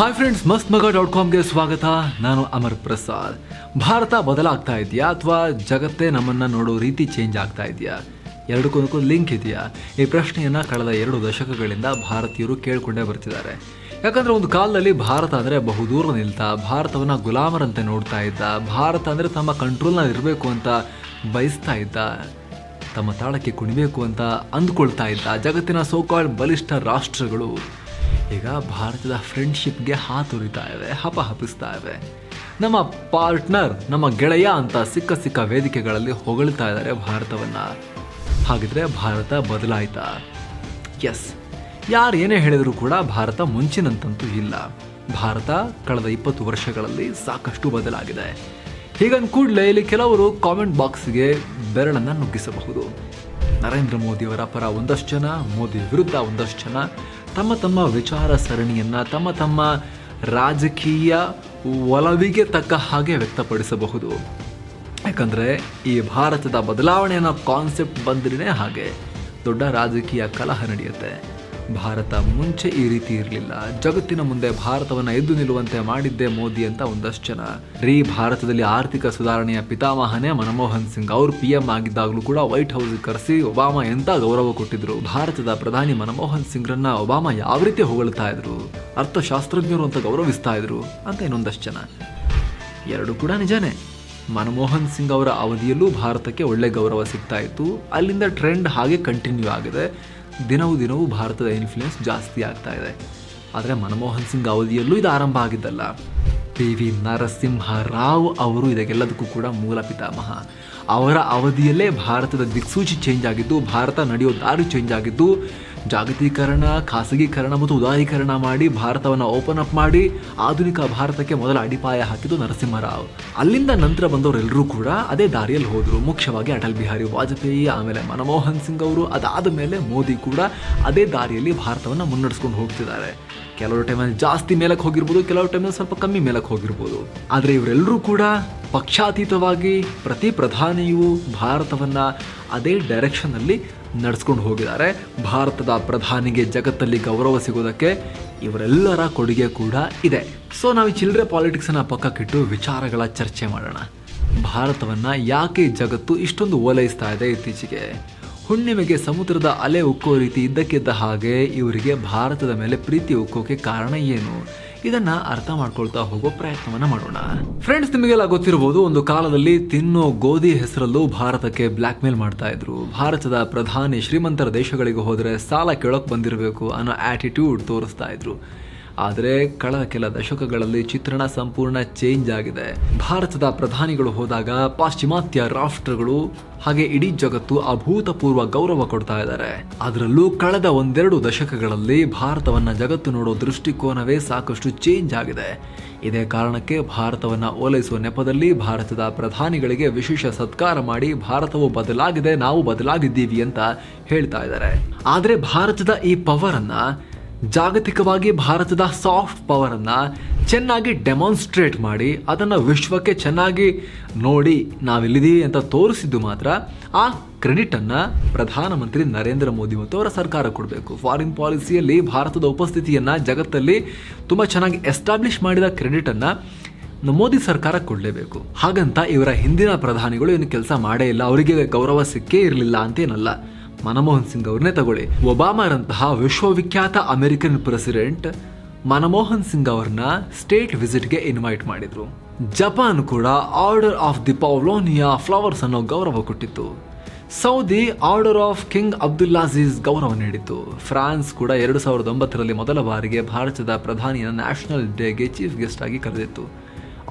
Hi friends ಮಸ್ತ್ ಮಗ dot ಕಾಮ್ಗೆ ಸ್ವಾಗತ. ನಾನು ಅಮರ್ ಪ್ರಸಾದ್. ಭಾರತ ಬದಲಾಗ್ತಾ ಇದೆಯಾ ಅಥವಾ ಜಗತ್ತೇ ನಮ್ಮನ್ನು ನೋಡೋ ರೀತಿ ಚೇಂಜ್ ಆಗ್ತಾ ಇದೆಯಾ? ಎರಡಕ್ಕೂ ಲಿಂಕ್ ಇದೆಯಾ? ಈ ಪ್ರಶ್ನೆಯನ್ನು ಕಳೆದ ಎರಡು ದಶಕಗಳಿಂದ ಭಾರತೀಯರು ಕೇಳಿಕೊಂಡೇ ಬರ್ತಿದ್ದಾರೆ. ಯಾಕಂದರೆ ಒಂದು ಕಾಲದಲ್ಲಿ ಭಾರತ ಅಂದರೆ ಬಹುದೂರ ನಿಲ್ತಾ, ಭಾರತವನ್ನು ಗುಲಾಮರಂತೆ ನೋಡ್ತಾ ಇದ್ದ, ಭಾರತ ಅಂದರೆ ತಮ್ಮ ಕಂಟ್ರೋಲ್ನಲ್ಲಿ ಇರಬೇಕು ಅಂತ ಬಯಸ್ತಾ ಇದ್ದ, ತಮ್ಮ ತಾಳಕ್ಕೆ ಕುಣಿಬೇಕು ಅಂತ ಅಂದ್ಕೊಳ್ತಾ ಇದ್ದ ಜಗತ್ತಿನ ಸೋಕಾಳ್ ಬಲಿಷ್ಠ ರಾಷ್ಟ್ರಗಳು. ಈಗ ಭಾರತದ ಫ್ರೆಂಡ್ಶಿಪ್ಗೆ ಹಾತುರಿತಾ ಇವೆ ಹಪಹಪಿಸ್ತಾ ಇವೆ. ನಮ್ಮ ಪಾರ್ಟ್ನರ್ ನಮ್ಮ ಗೆಳೆಯ ಅಂತ ಸಿಕ್ಕ ಸಿಕ್ಕ ವೇದಿಕೆಗಳಲ್ಲಿ ಹೊಗಳ್ತಾ ಇದ್ದಾರೆ ಭಾರತವನ್ನ. ಹಾಗಿದ್ರೆ ಭಾರತ ಬದಲಾಯ್ತಾ? ಎಸ್ ಯಾರು ಏನೇ ಹೇಳಿದರೂ ಕೂಡ ಭಾರತ ಮುಂಚಿನಂತಂತೂ ಇಲ್ಲ. ಭಾರತ ಕಳೆದ ಇಪ್ಪತ್ತು ವರ್ಷಗಳಲ್ಲಿ ಸಾಕಷ್ಟು ಬದಲಾಗಿದೆ. ಹೀಗಂದ ಕೂಡಲೇ ಇಲ್ಲಿ ಕೆಲವರು ಕಾಮೆಂಟ್ ಬಾಕ್ಸ್ಗೆ ಬೆರಳನ್ನು ನುಗ್ಗಿಸಬಹುದು. ನರೇಂದ್ರ ಮೋದಿಯವರ ಪರ ಒಂದಷ್ಟು ಜನ, ಮೋದಿ ವಿರುದ್ಧ ಒಂದಷ್ಟು ಜನ ತಮ್ಮ ತಮ್ಮ ವಿಚಾರ ಸರಣಿಯನ್ನು, ತಮ್ಮ ತಮ್ಮ ರಾಜಕೀಯ ಒಲವಿಗೆ ತಕ್ಕ ಹಾಗೆ ವ್ಯಕ್ತಪಡಿಸಬಹುದು. ಯಾಕಂದ್ರೆ, ಈ ಭಾರತದ ಬದಲಾವಣೆ ಅನ್ನೋ ಕಾನ್ಸೆಪ್ಟ್ ಬಂದ್ರೇ ಹಾಗೆ. ದೊಡ್ಡ ರಾಜಕೀಯ ಕಲಹ ನಡೆಯುತ್ತೆ. ಭಾರತ ಮುಂಚೆ ಈ ರೀತಿ ಇರಲಿಲ್ಲ. ಜಗತ್ತಿನ ಮುಂದೆ ಭಾರತವನ್ನ ಎದ್ದು ನಿಲ್ಲುವಂತೆ ಮಾಡಿದ್ದೆ ಮೋದಿ ಅಂತ ಒಂದಷ್ಟು ಜನ. ರೀ ಭಾರತದಲ್ಲಿ ಆರ್ಥಿಕ ಸುಧಾರಣೆಯ ಪಿತಾಮಹನೇ ಮನಮೋಹನ್ ಸಿಂಗ್. ಅವರು ಪಿ ಎಂ ಆಗಿದ್ದಾಗಲೂ ಕೂಡ ವೈಟ್ ಹೌಸ್ ಕರೆಸಿ ಒಬಾಮಾ ಎಂತ ಗೌರವ ಕೊಟ್ಟಿದ್ರು. ಭಾರತದ ಪ್ರಧಾನಿ ಮನಮೋಹನ್ ಸಿಂಗ್ರನ್ನ ಒಬಾಮಾ ಯಾವ ರೀತಿ ಹೊಗಳ್ತಾ ಇದ್ರು. ಅರ್ಥಶಾಸ್ತ್ರಜ್ಞರು ಅಂತ ಗೌರವಿಸ್ತಾ ಇದ್ರು ಅಂತ ಇನ್ನೊಂದಷ್ಟು ಜನ. ಎರಡು ಕೂಡ ನಿಜಾನೇ. ಮನಮೋಹನ್ ಸಿಂಗ್ ಅವರ ಅವಧಿಯಲ್ಲೂ ಭಾರತಕ್ಕೆ ಒಳ್ಳೆ ಗೌರವ ಸಿಗ್ತಾ ಇತ್ತು. ಅಲ್ಲಿಂದ ಟ್ರೆಂಡ್ ಹಾಗೆ ಕಂಟಿನ್ಯೂ ಆಗಿದೆ. ದಿನವೂ ದಿನವೂ ಭಾರತದ ಇನ್ಫ್ಲುಯೆನ್ಸ್ ಜಾಸ್ತಿ ಆಗ್ತಾ ಇದೆ. ಆದರೆ ಮನಮೋಹನ್ ಸಿಂಗ್ ಅವಧಿಯಲ್ಲೂ ಇದು ಆರಂಭ ಆಗಿದ್ದಲ್ಲ. ಪಿ ವಿ ನರಸಿಂಹ ರಾವ್ ಅವರು ಇದಕ್ಕೆಲ್ಲದಕ್ಕೂ ಕೂಡ ಮೂಲ ಪಿತಾಮಹ. ಅವರ ಅವಧಿಯಲ್ಲೇ ಭಾರತದ ದಿಕ್ಸೂಚಿ ಚೇಂಜ್ ಆಗಿದ್ದು, ಭಾರತ ನಡೆಯೋ ದಾರಿ ಚೇಂಜ್ ಆಗಿದ್ದು ಜಾಗತೀಕರಣ, ಖಾಸಗೀಕರಣ ಮತ್ತು ಉದಾರೀಕರಣ ಮಾಡಿ ಭಾರತವನ್ನು ಓಪನ್ ಅಪ್ ಮಾಡಿ ಆಧುನಿಕ ಭಾರತಕ್ಕೆ ಮೊದಲ ಅಡಿಪಾಯ ಹಾಕಿದ್ದು ನರಸಿಂಹರಾವ್. ಅಲ್ಲಿಂದ ನಂತರ ಬಂದವರೆಲ್ಲರೂ ಕೂಡ ಅದೇ ದಾರಿಯಲ್ಲಿ ಹೋದರು. ಮುಖ್ಯವಾಗಿ ಅಟಲ್ ಬಿಹಾರಿ ವಾಜಪೇಯಿ, ಆಮೇಲೆ ಮನಮೋಹನ್ ಸಿಂಗ್ ಅವರು, ಅದಾದ ಮೇಲೆ ಮೋದಿ ಕೂಡ ಅದೇ ದಾರಿಯಲ್ಲಿ ಭಾರತವನ್ನು ಮುನ್ನಡೆಸ್ಕೊಂಡು ಹೋಗ್ತಿದ್ದಾರೆ. ಕೆಲವು ಟೈಮಲ್ಲಿ ಜಾಸ್ತಿ ಮೇಲಕ್ಕೆ ಹೋಗಿರ್ಬೋದು ಕೆಲವು ಟೈಮಲ್ಲಿ ಸ್ವಲ್ಪ ಕಮ್ಮಿ ಮೇಲಕ್ಕೆ ಹೋಗಿರ್ಬೋದು. ಆದರೆ ಇವರೆಲ್ಲರೂ ಕೂಡ ಪಕ್ಷಾತೀತವಾಗಿ ಪ್ರತಿ ಪ್ರಧಾನಿಯು ಭಾರತವನ್ನು ಅದೇ ಡೈರೆಕ್ಷನ್ನಲ್ಲಿ ನಡೆಸ್ಕೊಂಡು ಹೋಗಿದ್ದಾರೆ. ಭಾರತದ ಪ್ರಧಾನಿಗೆ ಜಗತ್ತಲ್ಲಿ ಗೌರವ ಸಿಗೋದಕ್ಕೆ ಇವರೆಲ್ಲರ ಕೊಡುಗೆ ಕೂಡ ಇದೆ. ಸೊ ನಾವು ಈ ಚಿಲ್ಲರೆ ಪಾಲಿಟಿಕ್ಸನ್ನ ಪಕ್ಕಕ್ಕಿಟ್ಟು ವಿಚಾರಗಳ ಚರ್ಚೆ ಮಾಡೋಣ. ಭಾರತವನ್ನ ಯಾಕೆ ಜಗತ್ತು ಇಷ್ಟೊಂದು ಓಲೈಸ್ತಾ ಇದೆ ಇತ್ತೀಚೆಗೆ? ಹುಣ್ಣಿಮೆಗೆ ಸಮುದ್ರದ ಅಲೆ ಉಕ್ಕೋ ರೀತಿ ಇದ್ದಕ್ಕಿದ್ದ ಹಾಗೆ ಇವರಿಗೆ ಭಾರತದ ಮೇಲೆ ಪ್ರೀತಿ ಉಕ್ಕೋಕೆ ಕಾರಣ ಏನು? ಇದನ್ನ ಅರ್ಥ ಮಾಡ್ಕೊಳ್ತಾ ಹೋಗೋ ಪ್ರಯತ್ನವನ್ನ ಮಾಡೋಣ. ಫ್ರೆಂಡ್ಸ್ ನಿಮಗೆಲ್ಲ ಗೊತ್ತಿರಬಹುದು ಒಂದು ಕಾಲದಲ್ಲಿ ತಿನ್ನೋ ಗೋಧಿ ಹೆಸರಲ್ಲೂ ಭಾರತಕ್ಕೆ ಬ್ಲಾಕ್ ಮೇಲ್ ಮಾಡ್ತಾ ಇದ್ರು. ಭಾರತದ ಪ್ರಧಾನಿ ಶ್ರೀಮಂತರ ದೇಶಗಳಿಗೆ ಹೋದ್ರೆ ಸಾಲ ಕೇಳೋಕ್ ಬಂದಿರಬೇಕು ಅನ್ನೋ ಆಟಿಟ್ಯೂಡ್ ತೋರಿಸ್ತಾ ಇದ್ರು. ಆದರೆ ಕಳ ಕೆಲ ದಶಕಗಳಲ್ಲಿ ಚಿತ್ರಣ ಸಂಪೂರ್ಣ ಚೇಂಜ್ ಆಗಿದೆ. ಭಾರತದ ಪ್ರಧಾನಿಗಳು ಹೋದಾಗ ಪಾಶ್ಚಿಮಾತ್ಯ ರಾಷ್ಟ್ರಗಳು ಹಾಗೆ ಇಡೀ ಜಗತ್ತು ಅಭೂತಪೂರ್ವ ಗೌರವ ಕೊಡ್ತಾ ಇದ್ದಾರೆ. ಅದರಲ್ಲೂ ಕಳೆದ ಒಂದೆರಡು ದಶಕಗಳಲ್ಲಿ ಭಾರತವನ್ನ ಜಗತ್ತು ನೋಡೋ ದೃಷ್ಟಿಕೋನವೇ ಸಾಕಷ್ಟು ಚೇಂಜ್ ಆಗಿದೆ. ಇದೇ ಕಾರಣಕ್ಕೆ ಭಾರತವನ್ನ ಓಲೈಸುವ ನೆಪದಲ್ಲಿ ಭಾರತದ ಪ್ರಧಾನಿಗಳಿಗೆ ವಿಶೇಷ ಸತ್ಕಾರ ಮಾಡಿ ಭಾರತವು ಬದಲಾಗಿದೆ, ನಾವು ಬದಲಾಗಿದ್ದೀವಿ ಅಂತ ಹೇಳ್ತಾ ಇದ್ದಾರೆ. ಆದರೆ ಭಾರತದ ಈ ಪವರ್ ಅನ್ನ ಜಾಗತಿಕವಾಗಿ ಭಾರತದ ಸಾಫ್ಟ್ ಪವರ್ ಅನ್ನ ಚೆನ್ನಾಗಿ ಡೆಮಾನ್ಸ್ಟ್ರೇಟ್ ಮಾಡಿ ಅದನ್ನು ವಿಶ್ವಕ್ಕೆ ಚೆನ್ನಾಗಿ ನೋಡಿ ನಾವಿಲ್ಲಿದ್ದೀವಿ ಅಂತ ತೋರಿಸಿದ್ದು ಮಾತ್ರ ಆ ಕ್ರೆಡಿಟ್ ಅನ್ನ ಪ್ರಧಾನಮಂತ್ರಿ ನರೇಂದ್ರ ಮೋದಿ ಮತ್ತು ಅವರ ಸರ್ಕಾರ ಕೊಡಬೇಕು. ಫಾರಿನ್ ಪಾಲಿಸಿಯಲ್ಲಿ ಭಾರತದ ಉಪಸ್ಥಿತಿಯನ್ನು ಜಗತ್ತಲ್ಲಿ ತುಂಬ ಚೆನ್ನಾಗಿ ಎಸ್ಟಾಬ್ಲಿಷ್ ಮಾಡಿದ ಕ್ರೆಡಿಟ್ ಅನ್ನ ಮೋದಿ ಸರ್ಕಾರ ಕೊಡಲೇಬೇಕು. ಹಾಗಂತ ಇವರ ಹಿಂದಿನ ಪ್ರಧಾನಿಗಳು ಏನು ಕೆಲಸ ಮಾಡೇ ಇಲ್ಲ, ಅವರಿಗೆ ಗೌರವ ಸಿಕ್ಕೇ ಇರಲಿಲ್ಲ ಅಂತೇನಲ್ಲ. ಮನಮೋಹನ್ ಸಿಂಗ್ ಅವ್ರನ್ನೇ ತಗೊಳ್ಳಿ. ಒಬಾಮಾರಂತಹ ವಿಶ್ವವಿಖ್ಯಾತ ಅಮೆರಿಕನ್ ಪ್ರೆಸಿಡೆಂಟ್ ಮನಮೋಹನ್ ಸಿಂಗ್ ಅವ್ರನ್ನ ಸ್ಟೇಟ್ ವಿಸಿಟ್ಗೆ ಇನ್ವೈಟ್ ಮಾಡಿದ್ರು. ಜಪಾನ್ ಕೂಡ order of the Paulownia flowers ಅನ್ನೋ ಗೌರವ ಕೊಟ್ಟಿತ್ತು. Saudi order of king Abdulaziz ಗೌರವ ನೀಡಿತು ಫ್ರಾನ್ಸ್ ಕೂಡ ಎರಡು ಸಾವಿರದ ಒಂಬತ್ತರಲ್ಲಿ ಮೊದಲ ಬಾರಿಗೆ ಭಾರತದ ಪ್ರಧಾನಿಯ ನ್ಯಾಷನಲ್ ಡೇಗೆ ಚೀಫ್ ಗೆಸ್ಟ್ ಆಗಿ ಕರೆದಿತ್ತು.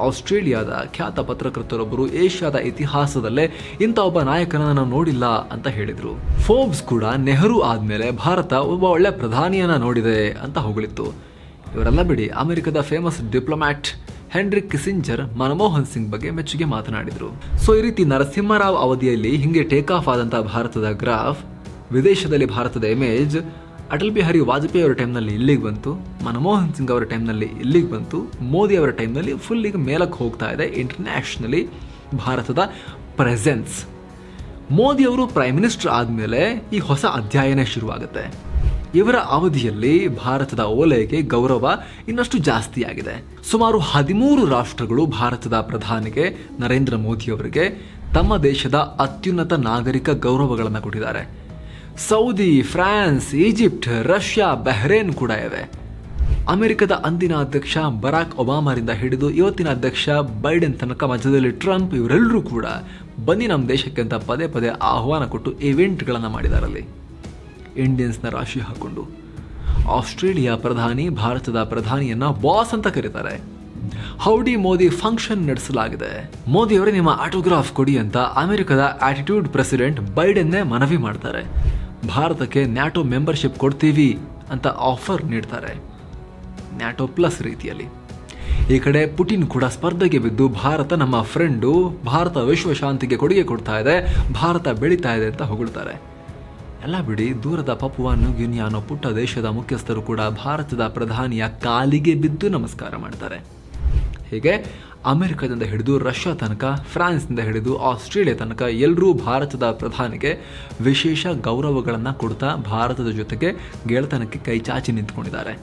ಆಸ್ಟ್ರೇಲಿಯಾದ ಖ್ಯಾತ ಪತ್ರಕರ್ತರೊಬ್ಬರು ಏಷ್ಯಾದ ಇತಿಹಾಸದಲ್ಲೇ ಇಂಥ ಒಬ್ಬ ನಾಯಕನನ್ನು ನಾವು ನೋಡಿಲ್ಲ ಅಂತ ಹೇಳಿದ್ರು. ಫೋಬ್ಸ್ ಕೂಡ ನೆಹರು ಆದ್ಮೇಲೆ ಭಾರತ ಒಬ್ಬ ಒಳ್ಳೆ ಪ್ರಧಾನಿಯನ್ನ ನೋಡಿದೆ ಅಂತ ಹೊಗಳಿತ್ತು. ಇವರೆಲ್ಲ ಬಿಡಿ ಅಮೆರಿಕದ famous diplomat Henry Kissinger Manmohan Singh ಬಗ್ಗೆ ಮೆಚ್ಚುಗೆ ಮಾತನಾಡಿದ್ರು. ಸೊ, ಈ ರೀತಿ ನರಸಿಂಹರಾವ್ ಅವಧಿಯಲ್ಲಿ ಹಿಂಗೆ ಟೇಕ್ ಆಫ್ ಆದಂತ ಭಾರತದ ಗ್ರಾಫ್, ವಿದೇಶದಲ್ಲಿ ಭಾರತದ ಇಮೇಜ್ ಅಟಲ್ ಬಿಹಾರಿ ವಾಜಪೇಯಿ ಅವರ ಟೈಮ್ನಲ್ಲಿ ಇಲ್ಲಿಗೆ ಬಂತು, ಮನಮೋಹನ್ ಸಿಂಗ್ ಅವರ ಟೈಮ್ನಲ್ಲಿ ಇಲ್ಲಿಗೆ ಬಂತು, ಮೋದಿ ಅವರ ಟೈಮ್ನಲ್ಲಿ ಫುಲ್ ಈಗ ಮೇಲಕ್ಕೆ ಹೋಗ್ತಾ ಇದೆ ಇಂಟರ್ನ್ಯಾಷನಲಿ ಭಾರತದ ಪ್ರೆಸೆನ್ಸ್ ಮೋದಿ ಅವರು ಪ್ರೈಮ್ ಮಿನಿಸ್ಟರ್ ಆದಮೇಲೆ ಈ ಹೊಸ ಅಧ್ಯಯನ ಶುರುವಾಗುತ್ತೆ. ಇವರ ಅವಧಿಯಲ್ಲಿ ಭಾರತದ ಓಲೈಕೆ ಗೌರವ ಇನ್ನಷ್ಟು ಜಾಸ್ತಿಯಾಗಿದೆ ಸುಮಾರು ಹದಿಮೂರು ರಾಷ್ಟ್ರಗಳು ಭಾರತದ ಪ್ರಧಾನಿಗೆ ನರೇಂದ್ರ ಮೋದಿಯವರಿಗೆ ತಮ್ಮ ದೇಶದ ಅತ್ಯುನ್ನತ ನಾಗರಿಕ ಗೌರವಗಳನ್ನು ಕೊಟ್ಟಿದ್ದಾರೆ. Saudi, France, Egypt, Russia, Bahrain ಕೂಡ ಇವೆ. ಅಮೆರಿಕದ ಅಂದಿನ ಅಧ್ಯಕ್ಷ ಬರಾಕ್ ಒಬಾಮಾರಿಂದ ಹಿಡಿದು ಇವತ್ತಿನ ಅಧ್ಯಕ್ಷ ಬೈಡೆನ್ ತನಕ ಮಧ್ಯದಲ್ಲಿ ಟ್ರಂಪ್ ಇವರೆಲ್ಲರೂ ಕೂಡ ಬನ್ನಿ ನಮ್ಮ ದೇಶಕ್ಕೆ ಅಂತ ಪದೇ ಪದೇ ಆಹ್ವಾನ ಕೊಟ್ಟು ಇವೆಂಟ್ಗಳನ್ನು ಮಾಡಿದಾರಲ್ಲಿ. ಇಂಡಿಯನ್ಸ್ನ ರಾಶಿ ಹಾಕೊಂಡು. ಆಸ್ಟ್ರೇಲಿಯಾ ಪ್ರಧಾನಿ, ಭಾರತದ ಪ್ರಧಾನಿಯನ್ನ ಬಾಸ್ ಅಂತ ಕರೀತಾರೆ. ಹೌಡಿ, ಮೋದಿ ಫಂಕ್ಷನ್ ನಡೆಸಲಾಗಿದೆ. ಮೋದಿ ಅವರೇ ನಿಮ್ಮ ಆಟೋಗ್ರಾಫ್ ಕೊಡಿ ಅಂತ ಅಮೆರಿಕದ ಆಟಿಟ್ಯೂಡ್ ಪ್ರೆಸಿಡೆಂಟ್ ಬೈಡೆನ್ನೇ ಮನವಿ ಮಾಡ್ತಾರೆ. ಭಾರತಕ್ಕೆ ನ್ಯಾಟೋ ಮೆಂಬರ್ಶಿಪ್ ಕೊಡ್ತೀವಿ ಅಂತ ಆಫರ್ ನೀಡ್ತಾರೆ. ನ್ಯಾಟೋ ಪ್ಲಸ್ ರೀತಿಯಲ್ಲಿ. ಈ ಕಡೆ ಪುಟಿನ್ ಕೂಡ ಸ್ಪರ್ಧೆಗೆ ಬಿದ್ದು ಭಾರತ ನಮ್ಮ ಫ್ರೆಂಡು, ಭಾರತ ವಿಶ್ವಶಾಂತಿಗೆ ಕೊಡುಗೆ ಕೊಡ್ತಾ ಇದೆ, ಭಾರತ ಬೆಳೀತಾ ಇದೆ ಅಂತ ಹೊಗಳ್ತಾರೆ. ಎಲ್ಲ ಬಿಡಿ ದೂರದ ಪಪುವಾ ನ್ಯೂಗಿನಿಯಾ ಅನ್ನೋ ಪುಟ್ಟ ದೇಶದ ಮುಖ್ಯಸ್ಥರು ಕೂಡ ಭಾರತದ ಪ್ರಧಾನಿಯ ಕಾಲಿಗೆ ಬಿದ್ದು ನಮಸ್ಕಾರ ಮಾಡ್ತಾರೆ. ಹೀಗೆ ಅಮೆರಿಕದಿಂದ ಹಿಡಿದು ರಷ್ಯಾ ತನಕ, ಫ್ರಾನ್ಸ್ನಿಂದ ಹಿಡಿದು ಆಸ್ಟ್ರೇಲಿಯಾ ತನಕ ಎಲ್ಲರೂ ಭಾರತದ ಪ್ರಧಾನಿಗೆ ವಿಶೇಷ ಗೌರವಗಳನ್ನು ಕೊಡ್ತಾ ಭಾರತದ ಜೊತೆಗೆ ಗೆಳೆತನಕ್ಕೆ ಕೈ ಚಾಚಿ ನಿಂತ್ಕೊಂಡಿದ್ದಾರೆ.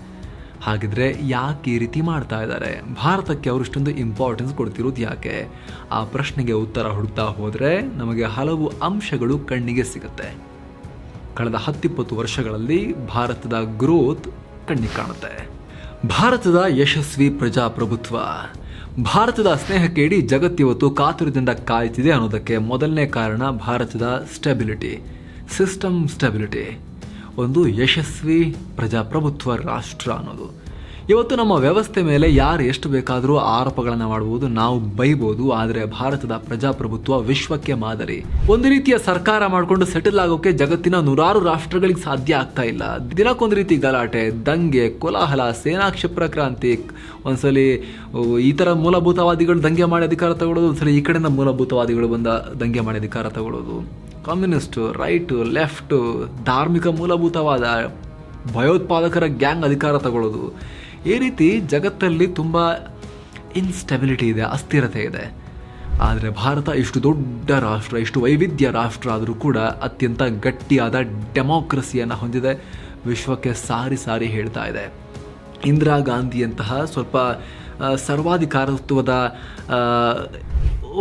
ಹಾಗಿದ್ರೆ ಯಾಕೆ ಈ ರೀತಿ ಮಾಡ್ತಾ ಇದ್ದಾರೆ? ಭಾರತಕ್ಕೆ ಅವರು ಇಷ್ಟೊಂದು ಇಂಪಾರ್ಟೆನ್ಸ್ ಕೊಡ್ತಿರೋದು ಯಾಕೆ? ಆ ಪ್ರಶ್ನೆಗೆ ಉತ್ತರ ಹುಡುಕ್ತಾ ಹೋದರೆ ನಮಗೆ ಹಲವು ಅಂಶಗಳು ಕಣ್ಣಿಗೆ ಸಿಗುತ್ತೆ. ಕಳೆದ ಹತ್ತಿಪ್ಪತ್ತು ವರ್ಷಗಳಲ್ಲಿ ಭಾರತದ ಗ್ರೋತ್ ಕಣ್ಣಿಗೆ ಕಾಣುತ್ತೆ. ಭಾರತದ ಯಶಸ್ವಿ ಪ್ರಜಾಪ್ರಭುತ್ವ. ಭಾರತದ ಸ್ನೇಹಕ್ಕೆ ಇಡೀ ಜಗತ್ತಿವತ್ತು ಕಾತುರದಿಂದ ಕಾಯ್ತಿದೆ ಅನ್ನೋದಕ್ಕೆ ಮೊದಲನೇ ಕಾರಣ ಭಾರತದ ಸ್ಟೆಬಿಲಿಟಿ, ಸಿಸ್ಟಮ್ ಸ್ಟೆಬಿಲಿಟಿ. ಒಂದು ಯಶಸ್ವಿ ಪ್ರಜಾಪ್ರಭುತ್ವ ರಾಷ್ಟ್ರ ಅನ್ನೋದು. ಇವತ್ತು ನಮ್ಮ ವ್ಯವಸ್ಥೆ ಮೇಲೆ ಯಾರು ಎಷ್ಟು ಬೇಕಾದರೂ ಆರೋಪಗಳನ್ನು ಮಾಡಬಹುದು ನಾವು ಬೈಬೋದು, ಆದರೆ ಭಾರತದ ಪ್ರಜಾಪ್ರಭುತ್ವ ವಿಶ್ವಕ್ಕೆ ಮಾದರಿ. ಒಂದು ರೀತಿಯ ಸರ್ಕಾರ ಮಾಡಿಕೊಂಡು ಸೆಟಲ್ ಆಗೋಕೆ ಜಗತ್ತಿನ ನೂರಾರು ರಾಷ್ಟ್ರಗಳಿಗೆ ಸಾಧ್ಯ ಆಗ್ತಾ ಇಲ್ಲ. ದಿನಕ್ಕೊಂದು ರೀತಿ ಗಲಾಟೆ, ದಂಗೆ, ಕೋಲಾಹಲ ಸೇನಾ ಕ್ಷಿಪ್ರ ಕ್ರಾಂತಿ ಒಂದ್ಸಲಿ ಈ ಥರ ಮೂಲಭೂತವಾದಿಗಳು ದಂಗೆ ಮಾಡಿ ಅಧಿಕಾರ ತಗೊಳ್ಳೋದು, ಒಂದ್ಸಲಿ ಈ ಕಡೆಯಿಂದ ಮೂಲಭೂತವಾದಿಗಳು ಬಂದ ದಂಗೆ ಮಾಡಿ ಅಧಿಕಾರ ತಗೊಳ್ಳೋದು. ಕಮ್ಯುನಿಸ್ಟು, ರೈಟು, ಲೆಫ್ಟು, ಧಾರ್ಮಿಕ ಮೂಲಭೂತವಾದ ಭಯೋತ್ಪಾದಕರ ಗ್ಯಾಂಗ್ ಅಧಿಕಾರ ತಗೊಳ್ಳೋದು. ಈ ರೀತಿ ಜಗತ್ತಲ್ಲಿ ತುಂಬ ಇನ್ಸ್ಟೆಬಿಲಿಟಿ ಇದೆ, ಅಸ್ಥಿರತೆ ಇದೆ. ಆದರೆ ಭಾರತ ಇಷ್ಟು ದೊಡ್ಡ ರಾಷ್ಟ್ರ, ಇಷ್ಟು ವೈವಿಧ್ಯ ರಾಷ್ಟ್ರ ಆದರೂ ಕೂಡ ಅತ್ಯಂತ ಗಟ್ಟಿಯಾದ ಡೆಮೋಕ್ರಸಿಯನ್ನು ಹೊಂದಿದೆ. ವಿಶ್ವಕ್ಕೆ ಸಾರಿ ಸಾರಿ ಹೇಳ್ತಾ ಇದೆ. ಇಂದಿರಾ ಗಾಂಧಿಯಂತಹ ಸ್ವಲ್ಪ ಸರ್ವಾಧಿಕಾರತ್ವದ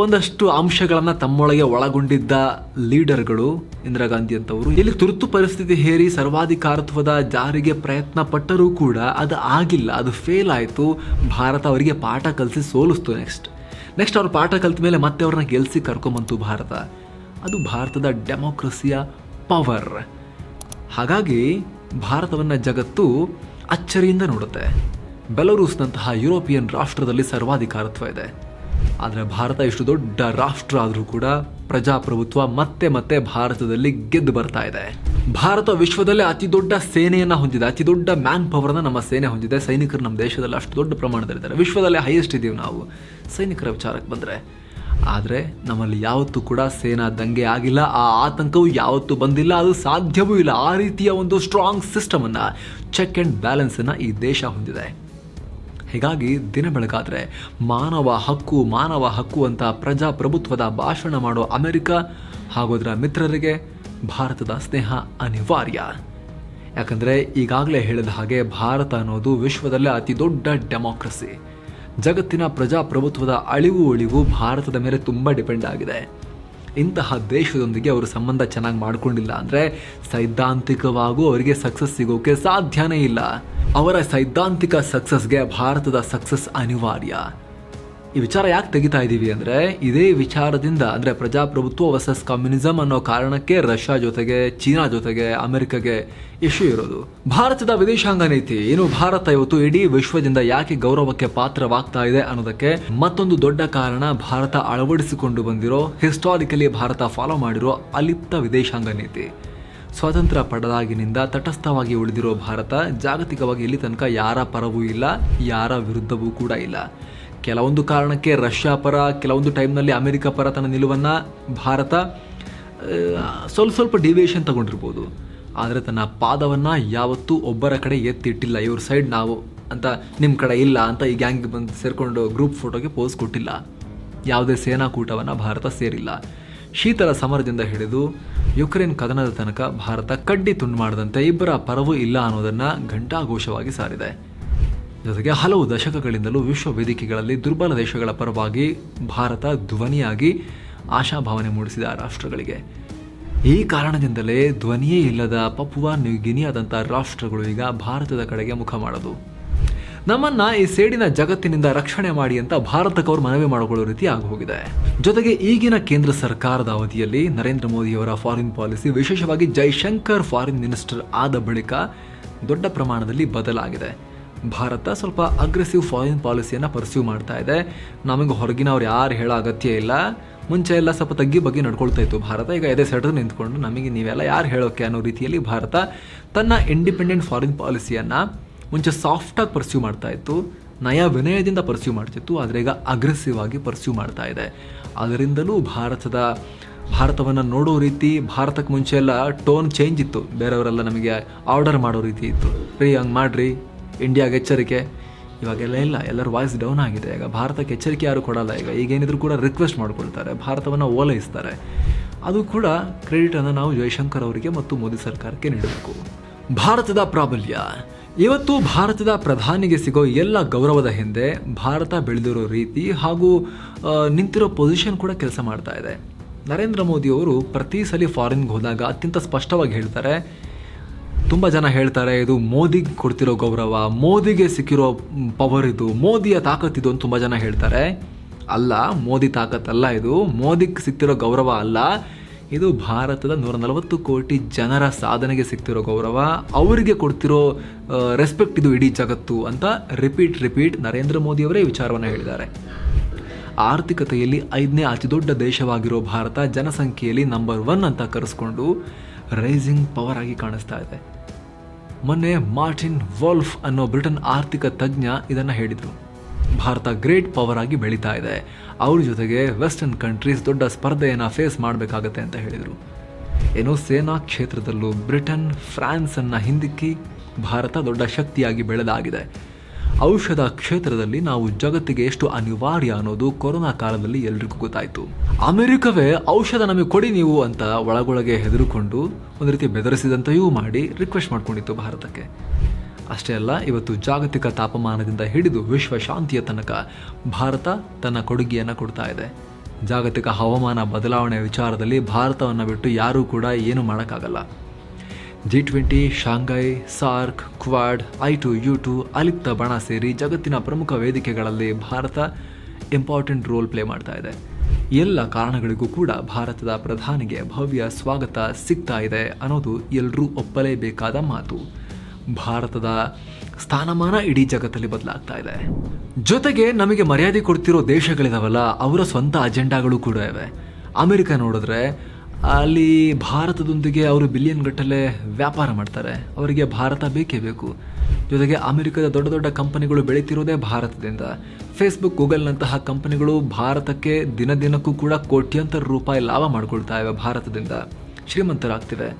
ಒಂದಷ್ಟು ಅಂಶಗಳನ್ನು ತಮ್ಮೊಳಗೆ ಒಳಗೊಂಡಿದ್ದ ಲೀಡರ್ಗಳು ಇಂದಿರಾ ಗಾಂಧಿ ಅಂತವರು ಇಲ್ಲಿ ತುರ್ತು ಪರಿಸ್ಥಿತಿ ಹೇರಿ ಸರ್ವಾಧಿಕಾರತ್ವದ ಜಾರಿಗೆ ಪ್ರಯತ್ನ ಪಟ್ಟರೂ ಕೂಡ ಅದು ಆಗಿಲ್ಲ, ಅದು ಫೇಲ್ ಆಯಿತು. ಭಾರತ ಅವರಿಗೆ ಪಾಠ ಕಲಿಸಿ ಸೋಲಿಸ್ತು ನೆಕ್ಸ್ಟ್ ನೆಕ್ಸ್ಟ್ ಅವ್ರ ಪಾಠ ಕಲಿತ ಮೇಲೆ ಮತ್ತೆ ಅವ್ರನ್ನ ಗೆಲ್ಸಿ ಕರ್ಕೊಂಬಂತು ಭಾರತ. ಅದು ಭಾರತದ ಡೆಮೋಕ್ರಸಿಯ ಪವರ್ ಹಾಗಾಗಿ ಭಾರತವನ್ನು ಜಗತ್ತು ಅಚ್ಚರಿಯಿಂದ ನೋಡುತ್ತೆ. ಬೆಲರೂಸ್ನಂತಹ ಯುರೋಪಿಯನ್ ರಾಷ್ಟ್ರದಲ್ಲಿ ಸರ್ವಾಧಿಕಾರತ್ವ ಇದೆ. ಆದರೆ ಭಾರತ ಇಷ್ಟು ದೊಡ್ಡ ರಾಷ್ಟ್ರ ಆದರೂ ಕೂಡ ಪ್ರಜಾಪ್ರಭುತ್ವ ಮತ್ತೆ ಮತ್ತೆ ಭಾರತದಲ್ಲಿ ಗೆದ್ದು ಬರ್ತಾ ಇದೆ. ಭಾರತ ವಿಶ್ವದಲ್ಲೇ ಅತಿ ದೊಡ್ಡ ಸೇನೆಯನ್ನು ಹೊಂದಿದೆ. ಅತಿ ದೊಡ್ಡ ಮ್ಯಾನ್ ಪವರ್ನ ನಮ್ಮ ಸೇನೆ ಹೊಂದಿದೆ. ಸೈನಿಕರು ನಮ್ಮ ದೇಶದಲ್ಲಿ ಅಷ್ಟು ದೊಡ್ಡ ಪ್ರಮಾಣದಲ್ಲಿದ್ದಾರೆ. ವಿಶ್ವದಲ್ಲೇ ಹೈಯೆಸ್ಟ್ ಇದ್ದೀವಿ ನಾವು. ಸೈನಿಕರ ವಿಚಾರಕ್ಕೆ ಬಂದರೆ. ಆದರೆ ನಮ್ಮಲ್ಲಿ ಯಾವತ್ತೂ ಕೂಡ ಸೇನಾ ದಂಗೆ ಆಗಿಲ್ಲ. ಆ ಆತಂಕವು ಯಾವತ್ತೂ ಬಂದಿಲ್ಲ. ಅದು ಸಾಧ್ಯವೂ ಇಲ್ಲ. ಆ ರೀತಿಯ ಒಂದು ಸ್ಟ್ರಾಂಗ್ ಸಿಸ್ಟಮನ್ನು ಚೆಕ್ ಆ್ಯಂಡ್ ಬ್ಯಾಲೆನ್ಸನ್ನು ಈ ದೇಶ ಹೊಂದಿದೆ. ಹೀಗಾಗಿ ದಿನ ಬೆಳಕಾದರೆ ಮಾನವ ಹಕ್ಕು ಮಾನವ ಹಕ್ಕು ಅಂತ ಪ್ರಜಾಪ್ರಭುತ್ವದ ಭಾಷಣ ಮಾಡೋ ಅಮೆರಿಕ ಹಾಗೂ ಅದರ ಮಿತ್ರರಿಗೆ ಭಾರತದ ಸ್ನೇಹ ಅನಿವಾರ್ಯ. ಯಾಕಂದರೆ ಈಗಾಗಲೇ ಹೇಳಿದ ಹಾಗೆ ಭಾರತ ಅನ್ನೋದು ವಿಶ್ವದಲ್ಲೇ ಅತಿ ದೊಡ್ಡ ಡೆಮೋಕ್ರಸಿ. ಜಗತ್ತಿನ ಪ್ರಜಾಪ್ರಭುತ್ವದ ಅಳಿವು ಉಳಿವು ಭಾರತದ ಮೇಲೆ ತುಂಬ ಡಿಪೆಂಡ್ ಆಗಿದೆ. ಇಂತಹ ದೇಶದೊಂದಿಗೆ ಅವರು ಸಂಬಂಧ ಚೆನ್ನಾಗಿ ಮಾಡ್ಕೊಂಡಿಲ್ಲ ಅಂದರೆ ಸೈದ್ಧಾಂತಿಕವಾಗೂ ಅವರಿಗೆ ಸಕ್ಸಸ್ ಸಿಗೋಕೆ ಸಾಧ್ಯನೇ ಇಲ್ಲ. ಅವರ ಸೈದ್ಧಾಂತಿಕ ಸಕ್ಸಸ್ಗೆ ಭಾರತದ ಸಕ್ಸಸ್ ಅನಿವಾರ್ಯ. ಈ ವಿಚಾರ ಯಾಕೆ ತೆಗಿತಾ ಇದ್ದೀವಿ ಅಂದರೆ ಇದೇ ವಿಚಾರದಿಂದ ಅಂದರೆ ಪ್ರಜಾಪ್ರಭುತ್ವ ವರ್ಸಸ್ ಕಮ್ಯುನಿಸಮ್ ಅನ್ನೋ ಕಾರಣಕ್ಕೆ ರಷ್ಯಾ ಜೊತೆಗೆ, ಚೀನಾ ಜೊತೆಗೆ, ಅಮೆರಿಕಗೆ ಇಶ್ಯೂ ಇರೋದು. ಭಾರತದ ವಿದೇಶಾಂಗ ನೀತಿ, ಏನು ಭಾರತ ಇವತ್ತು ಇಡೀ ವಿಶ್ವದಿಂದ ಯಾಕೆ ಗೌರವಕ್ಕೆ ಪಾತ್ರವಾಗ್ತಾ ಇದೆ ಅನ್ನೋದಕ್ಕೆ ಮತ್ತೊಂದು ದೊಡ್ಡ ಕಾರಣ ಭಾರತ ಅಳವಡಿಸಿಕೊಂಡು ಬಂದಿರೋ ಹಿಸ್ಟಾರಿಕಲಿ ಭಾರತ ಫಾಲೋ ಮಾಡಿರೋ ಅಲಿಪ್ತ ವಿದೇಶಾಂಗ ನೀತಿ. ಸ್ವಾತಂತ್ರ್ಯ ಪಡೆದಾಗಿನಿಂದ ತಟಸ್ಥವಾಗಿ ಉಳಿದಿರೋ ಭಾರತ ಜಾಗತಿಕವಾಗಿ ಇಲ್ಲಿ ತನಕ ಯಾರ ಪರವೂ ಇಲ್ಲ, ಯಾರ ವಿರುದ್ಧವೂ ಕೂಡ ಇಲ್ಲ. ಕೆಲವೊಂದು ಕಾರಣಕ್ಕೆ ರಷ್ಯಾ ಪರ, ಕೆಲವೊಂದು ಟೈಮ್ನಲ್ಲಿ ಅಮೆರಿಕ ಪರ ತನ್ನ ನಿಲುವನ್ನು ಭಾರತ ಸ್ವಲ್ಪ ಸ್ವಲ್ಪ ಡಿವಿಯೇಷನ್ ತಗೊಂಡಿರ್ಬೋದು. ಆದರೆ ತನ್ನ ಪಾದವನ್ನು ಯಾವತ್ತೂ ಒಬ್ಬರ ಕಡೆ ಎತ್ತಿಟ್ಟಿಲ್ಲ. ಇವ್ರ ಸೈಡ್ ನಾವು ಅಂತ ನಿಮ್ಮ ಕಡೆ ಇಲ್ಲ ಅಂತ ಈ ಗ್ಯಾಂಗ್ ಬಂದು ಸೇರಿಕೊಂಡು ಗ್ರೂಪ್ ಫೋಟೋಗೆ ಪೋಸ್ ಕೊಟ್ಟಿಲ್ಲ. ಯಾವುದೇ ಸೇನಾಕೂಟವನ್ನು ಭಾರತ ಸೇರಿಲ್ಲ. ಶೀತಲ ಸಮರದಿಂದ ಹಿಡಿದು ಯುಕ್ರೇನ್ ಕದನದ ತನಕ ಭಾರತ ಕಡ್ಡಿ ತುಂಡು ಮಾಡದಂತೆ ಇಬ್ಬರ ಪರವೂ ಇಲ್ಲ ಅನ್ನೋದನ್ನು ಘಂಟಾಘೋಷವಾಗಿ ಸಾರಿದೆ. ಜೊತೆಗೆ ಹಲವು ದಶಕಗಳಿಂದಲೂ ವಿಶ್ವ ವೇದಿಕೆಗಳಲ್ಲಿ ದುರ್ಬಲ ದೇಶಗಳ ಪರವಾಗಿ ಭಾರತ ಧ್ವನಿಯಾಗಿ ಆಶಾಭಾವನೆ ಮೂಡಿಸಿದ ರಾಷ್ಟ್ರಗಳಿಗೆ. ಈ ಕಾರಣದಿಂದಲೇ ಧ್ವನಿಯೇ ಇಲ್ಲದ ಪಪುವಾ, ನ್ಯೂ ಗಿನಿಯಾದಂಥ ರಾಷ್ಟ್ರಗಳು ಈಗ ಭಾರತದ ಕಡೆಗೆ ಮುಖ ಮಾಡೋದು. ನಮ್ಮನ್ನ ಈ ಸೇಡಿನ ಜಗತ್ತಿನಿಂದ ರಕ್ಷಣೆ ಮಾಡಿ ಅಂತ ಭಾರತಕ್ಕೆ ಅವರು ಮನವಿ ಮಾಡಿಕೊಳ್ಳೋ ರೀತಿ ಆಗೋಗಿದೆ ಜೊತೆಗೆ ಈಗಿನ ಕೇಂದ್ರ ಸರ್ಕಾರದ ಅವಧಿಯಲ್ಲಿ ನರೇಂದ್ರ ಮೋದಿಯವರ ಫಾರಿನ್ ಪಾಲಿಸಿ ವಿಶೇಷವಾಗಿ ಜೈಶಂಕರ್ ಫಾರಿನ್ ಮಿನಿಸ್ಟರ್ ಆದ ಬಳಿಕ ದೊಡ್ಡ ಪ್ರಮಾಣದಲ್ಲಿ ಬದಲಾಗಿದೆ. ಭಾರತ ಸ್ವಲ್ಪ ಅಗ್ರೆಸಿವ್ ಫಾರಿನ್ ಪಾಲಿಸಿಯನ್ನು ಪರ್ಸ್ಯೂ ಮಾಡ್ತಾ ಇದೆ. ನಮಗೆ ಹೊರಗಿನವ್ರು ಯಾರು ಹೇಳೋ ಅಗತ್ಯ ಇಲ್ಲ. ಮುಂಚೆ ಎಲ್ಲ ಸ್ವಲ್ಪ ತಗ್ಗಿ ಬಗ್ಗೆ ನಡ್ಕೊಳ್ತಾ ಇತ್ತು ಭಾರತ. ಈಗ ಎದೆ ಸೆಟರ್ ನಿಂತ್ಕೊಂಡು ನಮಗೆ ನೀವೆಲ್ಲ ಯಾರು ಹೇಳೋಕೆ ಅನ್ನೋ ರೀತಿಯಲ್ಲಿ ಭಾರತ ತನ್ನ ಇಂಡಿಪೆಂಡೆಂಟ್ ಫಾರಿನ್ ಪಾಲಿಸಿಯನ್ನು ಮುಂಚೆ ಸಾಫ್ಟಾಗಿ ಪರ್ಸ್ಯೂ ಮಾಡ್ತಾ ಇತ್ತು. ನಯ ವಿನಯದಿಂದ ಪರ್ಸ್ಯೂ ಮಾಡ್ತಿತ್ತು. ಆದರೆ ಈಗ ಅಗ್ರೆಸಿವ್ ಆಗಿ ಪರ್ಸ್ಯೂ ಮಾಡ್ತಾ ಇದೆ. ಅದರಿಂದಲೂ ಭಾರತದ, ಭಾರತವನ್ನು ನೋಡೋ ರೀತಿ ಭಾರತಕ್ಕೆ ಮುಂಚೆ ಎಲ್ಲ ಟೋನ್ ಚೇಂಜ್ ಇತ್ತು. ಬೇರೆಯವರೆಲ್ಲ ನಮಗೆ ಆರ್ಡರ್ ಮಾಡೋ ರೀತಿ ಇತ್ತು. ರೀ, ಹಂಗೆ ಮಾಡಿರಿ. ಇಂಡಿಯಾಗೆ ಎಚ್ಚರಿಕೆ. ಇವಾಗೆಲ್ಲ ಇಲ್ಲ, ಎಲ್ಲರ ವಾಯ್ಸ್ ಡೌನ್ ಆಗಿದೆ. ಈಗ ಭಾರತಕ್ಕೆ ಎಚ್ಚರಿಕೆ ಯಾರು ಕೊಡಲ್ಲ, ಈಗ ಈಗೇನಿದ್ರು ಕೂಡ ರಿಕ್ವೆಸ್ಟ್ ಮಾಡ್ಕೊಳ್ತಾರೆ, ಭಾರತವನ್ನು ಓಲೈಸ್ತಾರೆ. ಅದು ಕೂಡ ಕ್ರೆಡಿಟನ್ನು ನಾವು ಜಯಶಂಕರ್ ಅವರಿಗೆ ಮತ್ತು ಮೋದಿ ಸರ್ಕಾರಕ್ಕೆ ನೀಡಬೇಕು. ಭಾರತದ ಪ್ರಾಬಲ್ಯ. ಇವತ್ತು ಭಾರತದ ಪ್ರಧಾನಿಗೆ ಸಿಗೋ ಎಲ್ಲ ಗೌರವದ ಹಿಂದೆ ಭಾರತ ಬೆಳೆದಿರೋ ರೀತಿ ಹಾಗೂ ನಿಂತಿರೋ ಪೊಸಿಷನ್ ಕೂಡ ಕೆಲಸ ಮಾಡ್ತಾ ಇದೆ. ನರೇಂದ್ರ ಮೋದಿಯವರು ಪ್ರತಿ ಸಲ ಫಾರಿನ್ಗೆ ಹೋದಾಗ ಅತ್ಯಂತ ಸ್ಪಷ್ಟವಾಗಿ ಹೇಳ್ತಾರೆ ತುಂಬ ಜನ ಹೇಳ್ತಾರೆ, ಇದು ಮೋದಿಗೆ ಕೊಡ್ತಿರೋ ಗೌರವ, ಮೋದಿಗೆ ಸಿಕ್ಕಿರೋ ಪವರ್ ಇದು, ಮೋದಿಯ ತಾಕತ್ತಿದು ಅಂತ ತುಂಬ ಜನ ಹೇಳ್ತಾರೆ. ಅಲ್ಲ, ಮೋದಿ ತಾಕತ್ತಲ್ಲ ಇದು ಮೋದಿಗೆ ಸಿಕ್ತಿರೋ ಗೌರವ ಅಲ್ಲ, ಇದು ಭಾರತದ ನೂರ ನಲವತ್ತು ಕೋಟಿ ಜನರ ಸಾಧನೆಗೆ ಸಿಗ್ತಿರೋ ಗೌರವ, ಅವರಿಗೆ ಕೊಡ್ತಿರೋ ರೆಸ್ಪೆಕ್ಟ್ ಇದು ಇಡೀ ಜಗತ್ತು ಅಂತ ರಿಪೀಟ್ ರಿಪೀಟ್ ನರೇಂದ್ರ ಮೋದಿಯವರೇ ವಿಚಾರವನ್ನು ಹೇಳಿದ್ದಾರೆ. ಆರ್ಥಿಕತೆಯಲ್ಲಿ ಐದನೇ ಅತಿ ದೊಡ್ಡ ದೇಶವಾಗಿರೋ ಭಾರತ ಜನಸಂಖ್ಯೆಯಲ್ಲಿ ನಂಬರ್ ಒನ್ ಅಂತ ಕರೆಸ್ಕೊಂಡು ರೈಸಿಂಗ್ ಪವರ್ ಆಗಿ ಕಾಣಿಸ್ತಾ ಇದೆ. ಮೊನ್ನೆ ಮಾರ್ಟಿನ್ ವೋಲ್ಫ್ ಅನ್ನೋ ಬ್ರಿಟನ್ ಆರ್ಥಿಕ ತಜ್ಞ ಇದನ್ನು ಹೇಳಿದರು. ಭಾರತ ಗ್ರೇಟ್ ಪವರ್ ಆಗಿ ಬೆಳೀತಾ ಇದೆ. ಅವ್ರ ಜೊತೆಗೆ ವೆಸ್ಟರ್ನ್ ಕಂಟ್ರೀಸ್ ದೊಡ್ಡ ಸ್ಪರ್ಧೆಯನ್ನು ಫೇಸ್ ಮಾಡಬೇಕಾಗತ್ತೆ ಅಂತ ಹೇಳಿದರು. ಏನು ಸೇನಾ ಕ್ಷೇತ್ರದಲ್ಲೂ ಬ್ರಿಟನ್ ಫ್ರಾನ್ಸನ್ನು ಹಿಂದಿಕ್ಕಿ ಭಾರತ ದೊಡ್ಡ ಶಕ್ತಿಯಾಗಿ ಬೆಳೆದಾಗಿದೆ. ಔಷಧ ಕ್ಷೇತ್ರದಲ್ಲಿ ನಾವು ಜಗತ್ತಿಗೆ ಎಷ್ಟು ಅನಿವಾರ್ಯ ಅನ್ನೋದು ಕೊರೋನಾ ಕಾಲದಲ್ಲಿ ಎಲ್ರಿಗೂ ಗೊತ್ತಾಯಿತು. ಅಮೆರಿಕವೇ ಔಷಧ ನಮಗೆ ಕೊಡಿ ನೀವು ಅಂತ ಒಳಗೊಳಗೆ ಹೆದರುಕೊಂಡು ಒಂದು ರೀತಿ ಬೆದರಿಸಿದಂತೆಯೂ ಮಾಡಿ ರಿಕ್ವೆಸ್ಟ್ ಮಾಡ್ಕೊಂಡಿತ್ತು ಭಾರತಕ್ಕೆ. ಅಷ್ಟೇ ಅಲ್ಲ, ಇವತ್ತು ಜಾಗತಿಕ ತಾಪಮಾನದಿಂದ ಹಿಡಿದು ವಿಶ್ವ ಶಾಂತಿಯ ತನಕ ಭಾರತ ತನ್ನ ಕೊಡುಗೆಯನ್ನು ಕೊಡ್ತಾ ಇದೆ. ಜಾಗತಿಕ ಹವಾಮಾನ ಬದಲಾವಣೆ ವಿಚಾರದಲ್ಲಿ ಭಾರತವನ್ನು ಬಿಟ್ಟು ಯಾರೂ ಕೂಡ ಏನು ಮಾಡೋಕ್ಕಾಗಲ್ಲ. G twenty, Shanghai, SAARC, Quad, I two, U two, ಅಲಿಪ್ತ, ಬಣ ಸೇರಿ ಜಗತ್ತಿನ ಪ್ರಮುಖ ವೇದಿಕೆಗಳಲ್ಲಿ ಭಾರತ ಇಂಪಾರ್ಟೆಂಟ್ ರೋಲ್ ಪ್ಲೇ ಮಾಡ್ತಾ ಇದೆ. ಎಲ್ಲ ಕಾರಣಗಳಿಗೂ ಕೂಡ ಭಾರತದ ಪ್ರಧಾನಿಗೆ ಭವ್ಯ ಸ್ವಾಗತ ಸಿಗ್ತಾ ಇದೆ ಅನ್ನೋದು ಎಲ್ಲರೂ ಒಪ್ಪಲೇಬೇಕಾದ ಮಾತು. ಭಾರತದ ಸ್ಥಾನಮಾನ ಇಡೀ ಜಗತ್ತಲ್ಲಿ ಬದಲಾಗ್ತಾ ಇದೆ. ಜೊತೆಗೆ ನಮಗೆ ಮರ್ಯಾದೆ ಕೊಡ್ತಿರೋ ದೇಶಗಳಿದಾವಲ್ಲ, ಅವರ ಸ್ವಂತ ಅಜೆಂಡಾಗಳು ಕೂಡ ಇವೆ. ಅಮೆರಿಕ ನೋಡಿದ್ರೆ ಅಲ್ಲಿ ಭಾರತದೊಂದಿಗೆ ಅವರು ಬಿಲಿಯನ್ ಗಟ್ಟಲೆ ವ್ಯಾಪಾರ ಮಾಡ್ತಾರೆ. ಅವರಿಗೆ ಭಾರತ ಬೇಕೇ ಬೇಕು. ಜೊತೆಗೆ ಅಮೆರಿಕದ ದೊಡ್ಡ ದೊಡ್ಡ ಕಂಪನಿಗಳು ಬೆಳೀತಿರೋದೇ ಭಾರತದಿಂದ. ಫೇಸ್ಬುಕ್ ಗೂಗಲ್ನಂತಹ ಕಂಪನಿಗಳು ಭಾರತಕ್ಕೆ ದಿನ ದಿನಕ್ಕೂ ಕೂಡ ಕೋಟ್ಯಂತರ ರೂಪಾಯಿ ಲಾಭ ಮಾಡಿಕೊಳ್ತಾ ಇವೆ ಭಾರತದಿಂದ. ಶ್ರೀಮಂತರಾಗ್ತಿವೆ.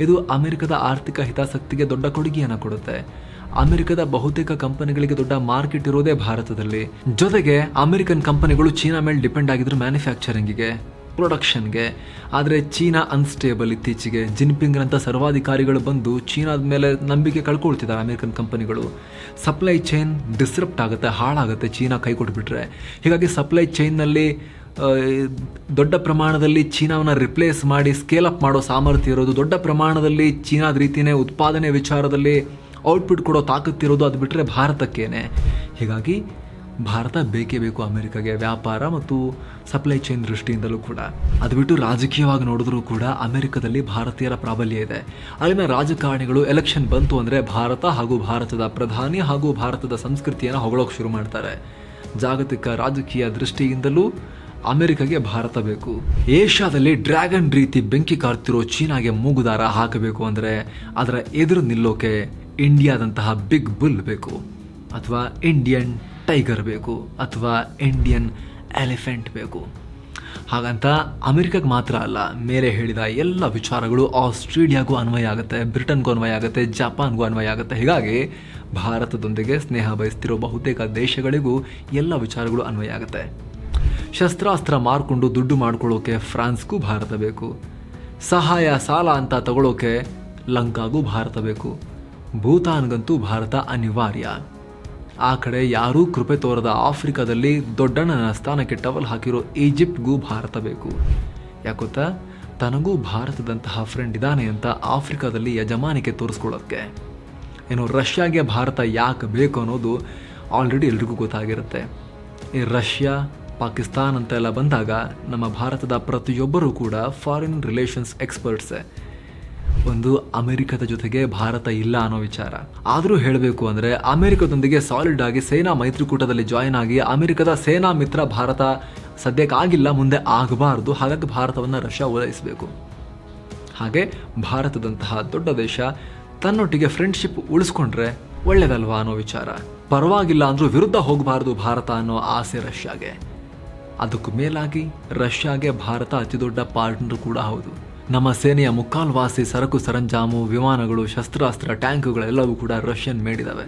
ಇದು ಅಮೆರಿಕದ ಆರ್ಥಿಕ ಹಿತಾಸಕ್ತಿಗೆ ದೊಡ್ಡ ಕೊಡುಗೆಯನ್ನು ಕೊಡುತ್ತೆ. ಅಮೆರಿಕದ ಬಹುತೇಕ ಕಂಪನಿಗಳಿಗೆ ದೊಡ್ಡ ಮಾರ್ಕೆಟ್ ಇರೋದೇ ಭಾರತದಲ್ಲಿ. ಜೊತೆಗೆ ಅಮೆರಿಕನ್ ಕಂಪನಿಗಳು ಚೀನಾ ಮೇಲೆ ಡಿಪೆಂಡ್ ಆಗಿದ್ರು ಮ್ಯಾನುಫ್ಯಾಕ್ಚರಿಂಗಿಗೆ ಪ್ರೊಡಕ್ಷನ್ಗೆ ಆದರೆ ಚೀನಾ ಅನ್ಸ್ಟೇಬಲ್ ಇತ್ತೀಚೆಗೆ. ಜಿನ್ಪಿಂಗ್ನಂಥ ಸರ್ವಾಧಿಕಾರಿಗಳು ಬಂದು ಚೀನಾದ ಮೇಲೆ ನಂಬಿಕೆ ಕಳ್ಕೊಳ್ತಿದ್ದಾರೆ ಅಮೆರಿಕನ್ ಕಂಪನಿಗಳು. ಸಪ್ಲೈ ಚೈನ್ ಡಿಸ್ರಪ್ಟ್ ಆಗುತ್ತೆ, ಹಾಳಾಗುತ್ತೆ ಚೀನಾ ಕೈ ಕೊಟ್ಬಿಟ್ರೆ. ಹೀಗಾಗಿ ಸಪ್ಲೈ ಚೈನ್ನಲ್ಲಿ ದೊಡ್ಡ ಪ್ರಮಾಣದಲ್ಲಿ ಚೀನಾವನ್ನು ರಿಪ್ಲೇಸ್ ಮಾಡಿ ಸ್ಕೇಲ್ ಅಪ್ ಮಾಡೋ ಸಾಮರ್ಥ್ಯ ಇರೋದು, ದೊಡ್ಡ ಪ್ರಮಾಣದಲ್ಲಿ ಚೀನಾದ ರೀತಿಯೇ ಉತ್ಪಾದನೆ ವಿಚಾರದಲ್ಲಿ ಔಟ್ಪುಟ್ ಕೊಡೋ ತಾಕತ್ತಿರೋದು ಅದು ಬಿಟ್ಟರೆ ಭಾರತಕ್ಕೇನೆ. ಹೀಗಾಗಿ ಭಾರತ ಬೇಕೇ ಬೇಕು ಅಮೆರಿಕಾಗೆ ವ್ಯಾಪಾರ ಮತ್ತು ಸಪ್ಲೈ ಚೈನ್ ದೃಷ್ಟಿಯಿಂದಲೂ ಕೂಡ. ಅದು ಬಿಟ್ಟು ರಾಜಕೀಯವಾಗಿ ನೋಡಿದ್ರೂ ಕೂಡ ಅಮೆರಿಕದಲ್ಲಿ ಭಾರತೀಯರ ಪ್ರಾಬಲ್ಯ ಇದೆ. ಅಲ್ಲಿನ ರಾಜಕಾರಣಿಗಳು ಎಲೆಕ್ಷನ್ ಬಂತು ಅಂದರೆ ಭಾರತ ಹಾಗೂ ಭಾರತದ ಪ್ರಧಾನಿ ಹಾಗೂ ಭಾರತದ ಸಂಸ್ಕೃತಿಯನ್ನು ಹೊಗಳೋಕೆ ಶುರು ಮಾಡ್ತಾರೆ. ಜಾಗತಿಕ ರಾಜಕೀಯ ದೃಷ್ಟಿಯಿಂದಲೂ ಅಮೆರಿಕಗೆ ಭಾರತ ಬೇಕು. ಏಷ್ಯಾದಲ್ಲಿ ಡ್ರ್ಯಾಗನ್ ರೀತಿ ಬೆಂಕಿ ಕಾರ್ತಿರೋ ಚೀನಾಗೆ ಮೂಗುದಾರ ಹಾಕಬೇಕು ಅಂದರೆ ಅದರ ಎದುರು ನಿಲ್ಲೋಕೆ ಇಂಡಿಯಾದಂತಹ ಬಿಗ್ ಬುಲ್ ಬೇಕು. ಅಥವಾ ಇಂಡಿಯನ್ ಟೈಗರ್ ಬೇಕು ಅಥವಾ ಇಂಡಿಯನ್ ಎಲಿಫೆಂಟ್ ಬೇಕು. ಹಾಗಂತ ಅಮೆರಿಕಕ್ಕೆ ಮಾತ್ರ ಅಲ್ಲ, ಮೇಲೆ ಹೇಳಿದ ಎಲ್ಲ ವಿಚಾರಗಳು ಆಸ್ಟ್ರೇಲಿಯಾಗೂ ಅನ್ವಯ ಆಗುತ್ತೆ, ಬ್ರಿಟನ್ಗೂ ಅನ್ವಯ ಆಗುತ್ತೆ, ಜಪಾನ್ಗೂ ಅನ್ವಯ ಆಗುತ್ತೆ. ಹೀಗಾಗಿ ಭಾರತದೊಂದಿಗೆ ಸ್ನೇಹ ಬಯಸ್ತಿರೋ ಬಹುತೇಕ ದೇಶಗಳಿಗೂ ಎಲ್ಲ ವಿಚಾರಗಳು ಅನ್ವಯ ಆಗುತ್ತೆ. ಶಸ್ತ್ರಾಸ್ತ್ರ ಮಾರ್ಕೊಂಡು ದುಡ್ಡು ಮಾಡ್ಕೊಳ್ಳೋಕೆ ಫ್ರಾನ್ಸ್ಗೂ ಭಾರತ ಬೇಕು. ಸಹಾಯ, ಸಾಲ ಅಂತ ತಗೊಳ್ಳೋಕೆ ಲಂಕಾಗೂ ಭಾರತ ಬೇಕು. ಭೂತಾನ್ಗಂತೂ ಭಾರತ ಅನಿವಾರ್ಯ. ಆ ಕಡೆ ಯಾರೂ ಕೃಪೆ ತೋರದ ಆಫ್ರಿಕಾದಲ್ಲಿ ದೊಡ್ಡಣ್ಣನ ಸ್ಥಾನಕ್ಕೆ ಟವಲ್ ಹಾಕಿರೋ ಈಜಿಪ್ಟ್ಗೂ ಭಾರತ ಬೇಕು. ಯಾಕೊತ್ತಾ ತನಗೂ ಭಾರತದಂತಹ ಫ್ರೆಂಡ್ ಇದ್ದಾನೆ ಅಂತ ಆಫ್ರಿಕಾದಲ್ಲಿ ಯಜಮಾನಿಕೆ ತೋರಿಸ್ಕೊಳ್ಳೋಕ್ಕೆ ಏನು, ರಷ್ಯಾಗೆ ಭಾರತ ಯಾಕೆ ಬೇಕು ಅನ್ನೋದು ಆಲ್ರೆಡಿ ಎಲ್ರಿಗೂ ಗೊತ್ತಾಗಿರುತ್ತೆ. ಈ ರಷ್ಯಾ, ಪಾಕಿಸ್ತಾನ್ ಅಂತೆಲ್ಲ ಬಂದಾಗ ನಮ್ಮ ಭಾರತದ ಪ್ರತಿಯೊಬ್ಬರೂ ಕೂಡ ಫಾರಿನ್ ರಿಲೇಷನ್ಸ್ ಎಕ್ಸ್ಪರ್ಟ್ಸೇ ಒಂದು ಅಮೆರಿಕದ ಜೊತೆಗೆ ಭಾರತ ಇಲ್ಲ ಅನ್ನೋ ವಿಚಾರ. ಆದರೂ ಹೇಳಬೇಕು ಅಂದರೆ ಅಮೆರಿಕದೊಂದಿಗೆ ಸಾಲಿಡ್ ಆಗಿ ಸೇನಾ ಮೈತ್ರಿಕೂಟದಲ್ಲಿ ಜಾಯಿನ್ ಆಗಿ ಅಮೆರಿಕದ ಸೇನಾ ಮಿತ್ರ ಭಾರತ ಸದ್ಯಕ್ಕಾಗಿಲ್ಲ, ಮುಂದೆ ಆಗಬಾರ್ದು. ಹಾಗಾಗಿ ಭಾರತವನ್ನು ರಷ್ಯಾ ಓಲೈಸಬೇಕು. ಹಾಗೆ ಭಾರತದಂತಹ ದೊಡ್ಡ ದೇಶ ತನ್ನೊಟ್ಟಿಗೆ ಫ್ರೆಂಡ್ಶಿಪ್ ಉಳಿಸ್ಕೊಂಡ್ರೆ ಒಳ್ಳೇದಲ್ವಾ ಅನ್ನೋ ವಿಚಾರ. ಪರವಾಗಿಲ್ಲ ಅಂದರೂ ವಿರುದ್ಧ ಹೋಗಬಾರ್ದು ಭಾರತ ಅನ್ನೋ ಆಸೆ ರಷ್ಯಾಗೆ. ಅದಕ್ಕೂ ಮೇಲಾಗಿ ರಷ್ಯಾಗೆ ಭಾರತ ಅತಿದೊಡ್ಡ ಪಾರ್ಟ್ನರ್ ಕೂಡ ಹೌದು. ನಮ್ಮ ಸೇನೆಯ ಮುಕ್ಕಾಲ್ವಾಸಿ ಸರಕು ಸರಂಜಾಮು, ವಿಮಾನಗಳು, ಶಸ್ತ್ರಾಸ್ತ್ರ, ಟ್ಯಾಂಕುಗಳೆಲ್ಲವೂ ಕೂಡ ರಷ್ಯನ್ ಮೇಡಿದವೆ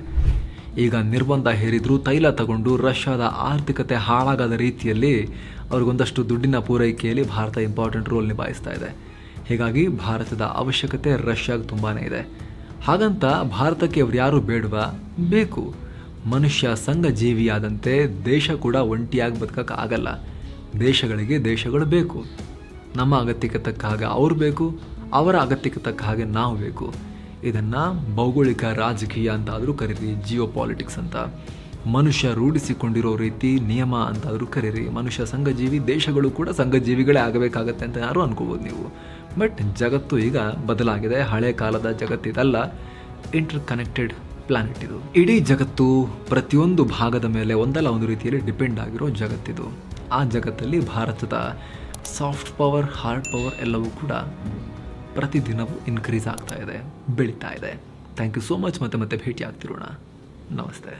ಈಗ ನಿರ್ಬಂಧ ಹೇರಿದರೂ ತೈಲ ತಗೊಂಡು ರಷ್ಯಾದ ಆರ್ಥಿಕತೆ ಹಾಳಾಗದ ರೀತಿಯಲ್ಲಿ ಅವ್ರಿಗೊಂದಷ್ಟು ದುಡ್ಡಿನ ಪೂರೈಕೆಯಲ್ಲಿ ಭಾರತ ಇಂಪಾರ್ಟೆಂಟ್ ರೋಲ್ ನಿಭಾಯಿಸ್ತಾ ಇದೆ. ಹೀಗಾಗಿ ಭಾರತದ ಅವಶ್ಯಕತೆ ರಷ್ಯಾಗ ತುಂಬಾ ಇದೆ. ಹಾಗಂತ ಭಾರತಕ್ಕೆ ಅವ್ರು ಯಾರು ಬೇಡವಾ? ಬೇಕು. ಮನುಷ್ಯ ಸಂಘ ಜೀವಿಯಾದಂತೆ ದೇಶ ಕೂಡ ಒಂಟಿಯಾಗಿ ಬದುಕಕ್ಕೆ ಆಗಲ್ಲ. ದೇಶಗಳಿಗೆ ದೇಶಗಳು ಬೇಕು. ನಮ್ಮ ಅಗತ್ಯಕ್ಕೆ ತಕ್ಕ ಹಾಗೆ ಅವ್ರು ಬೇಕು, ಅವರ ಅಗತ್ಯಕ್ಕೆ ತಕ್ಕ ಹಾಗೆ ನಾವು ಬೇಕು. ಇದನ್ನು ಭೌಗೋಳಿಕ, ರಾಜಕೀಯ ಅಂತಾದರೂ ಕರೀರಿ ಜಿಯೋ ಪಾಲಿಟಿಕ್ಸ್ ಅಂತ. ಮನುಷ್ಯ ರೂಢಿಸಿಕೊಂಡಿರೋ ರೀತಿ, ನಿಯಮ ಅಂತಾದರೂ ಕರೀರಿ. ಮನುಷ್ಯ ಸಂಘಜೀವಿ, ದೇಶಗಳು ಕೂಡ ಸಂಘಜೀವಿಗಳೇ ಆಗಬೇಕಾಗತ್ತೆ ಅಂತ ಯಾರು ಅನ್ಕೋಬೋದು ನೀವು. ಬಟ್ ಜಗತ್ತು ಈಗ ಬದಲಾಗಿದೆ. ಹಳೆ ಕಾಲದ ಜಗತ್ತಿದಲ್ಲ ಇಂಟರ್ ಕನೆಕ್ಟೆಡ್ ಪ್ಲಾನೆಟ್ ಇದು. ಇಡೀ ಜಗತ್ತು ಪ್ರತಿಯೊಂದು ಭಾಗದ ಮೇಲೆ ಒಂದಲ್ಲ ಒಂದು ರೀತಿಯಲ್ಲಿ ಡಿಪೆಂಡ್ ಆಗಿರೋ ಜಗತ್ತಿದು. ಆ ಜಗತ್ತಲ್ಲಿ ಭಾರತದ ಸಾಫ್ಟ್ ಪವರ್, ಹಾರ್ಡ್ ಪವರ್ ಎಲ್ಲವೂ ಕೂಡ ಪ್ರತಿದಿನವೂ ಇನ್ಕ್ರೀಸ್ ಆಗ್ತಾ ಇದೆ, ಬೆಳೀತಾ ಇದೆ. ಥ್ಯಾಂಕ್ ಯು ಸೋ ಮಚ್ ಮತ್ತೆ ಮತ್ತೆ ಭೇಟಿ ಆಗ್ತಿರೋಣ ನಮಸ್ತೆ.